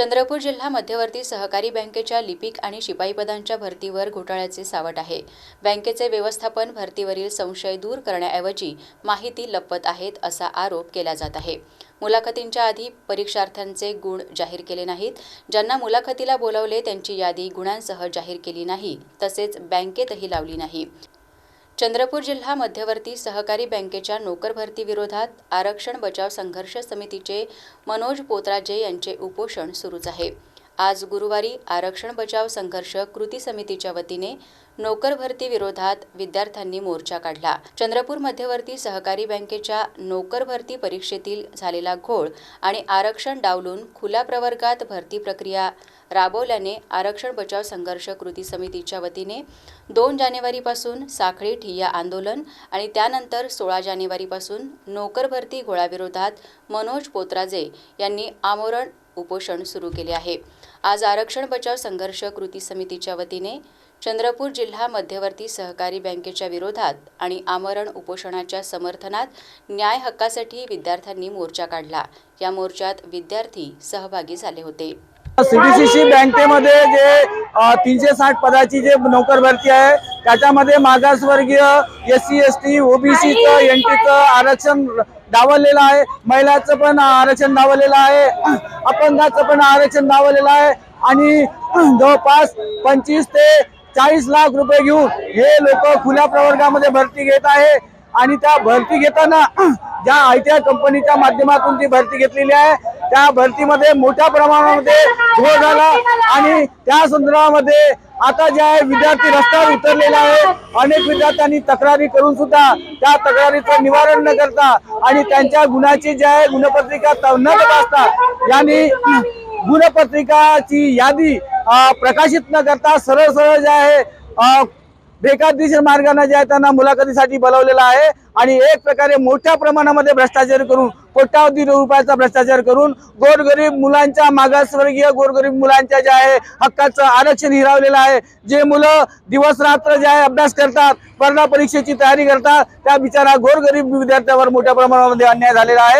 चंद्रपूर जिल्हा मध्यवर्ती सहकारी बँकेच्या लिपिक आणि शिपाईपदांच्या भरतीवर घोटाळ्याचे सावट आहे. बँकेचे व्यवस्थापन भरतीवरील संशय दूर करण्याऐवजी माहिती लपवत आहेत असा आरोप केला जात आहे. मुलाखतींच्या आधी परीक्षार्थ्यांचे गुण जाहीर केले नाहीत. ज्यांना मुलाखतीला बोलावले त्यांची यादी गुणांसह जाहीर केली नाही तसेच बँकेतही लावली नाही. चंद्रपूर जिल्हा मध्यवर्ती सहकारी बँकेच्या नोकर आरक्षण बचाव संघर्ष समितीचे मनोज पोतराजे यांचे उपोषण सुरूच आहे. आज गुरुवारी आरक्षण बचाव संघर्ष कृती समितीच्या वतीने नोकर भरती विरोधात विद्यार्थ्यांनी मोर्चा काढला. चंद्रपूर मध्यवर्ती सहकारी बँकेच्या नोकर भरती परीक्षेतील झालेला घोळ आणि आरक्षण डावलून खुल्या प्रवर्गात भरती प्रक्रिया राबवल्याने आरक्षण बचाव संघर्ष कृती समितीच्या वतीने दोन जानेवारीपासून साखळी ठिय्या आंदोलन आणि त्यानंतर सोळा जानेवारीपासून नोकर भरती घोळाविरोधात मनोज पोत्राजे यांनी आमोरण उपोषण सुरू केले आहे. आज आरक्षण बचाव संघर्ष कृती समितीच्या वतीने चंद्रपूर जिल्हा मध्यवर्ती सहकारी बँकेच्या विरोधात आणि आमरण उपोषणाच्या समर्थनात न्याय हक्कासाठी विद्यार्थ्यांनी मोर्चा काढला. या मोर्चात विद्यार्थी सहभागी झाले होते. सीबीसीसी बँकेमध्ये जे तीनशे साठ पदाची जे नोकर भरती आहे त्याच्यामध्ये मागासवर्गीय एस सी एस टी ओबीसीचं एन टीचं आरक्षण डावललेलं आहे. महिलाचं पण आरक्षण डावललेलं आहे. अपंगाचं पण आरक्षण दावलेलं आहे. आणि जवळपास पंचवीस ते चाळीस लाख रुपये घेऊन हे लोक खुल्या प्रवर्गामध्ये भरती घेत आहे. आणि त्या भरती घेताना ज्या आय टी आय कंपनीच्या माध्यमातून ती भरती घेतलेली आहे त्या भरतीमध्ये मोठ्या प्रमाणामध्ये घोळ झाला. आणि त्या संदर्भामध्ये आता जे आहे विद्यार्थी रस्त्यावर उतरलेला आहे अनेक विद्यार्थ्यांनी तक्रारी करून सुद्धा त्या तक्रारीचं निवारण न करता आणि त्यांच्या गुणाची जी आहे गुणपत्रिका त- न तपासता यांनी गुणपत्रिकाची यादी प्रकाशित न करता सरळ सरळ जे आहे बेकायदेशीर मार्गाने जे आहे त्यांना मुलाखतीसाठी बोलवलेलं आहे आणि एक प्रकारे मोठ्या प्रमाणामध्ये भ्रष्टाचार करून कोट्यावधी रुपयाचा भ्रष्टाचार करून गोरगरीब मुलांच्या मागासवर्गीय गोरगरीब मुलांच्या जे आहे हक्काचं आरक्षण हिरावलेलं आहे. जे मुलं दिवस रात्र जे आहे अभ्यास करतात स्पर्धा परीक्षेची तयारी करतात त्या बिचारा गोरगरीब विद्यार्थ्यावर मोठ्या प्रमाणामध्ये अन्याय झालेला आहे.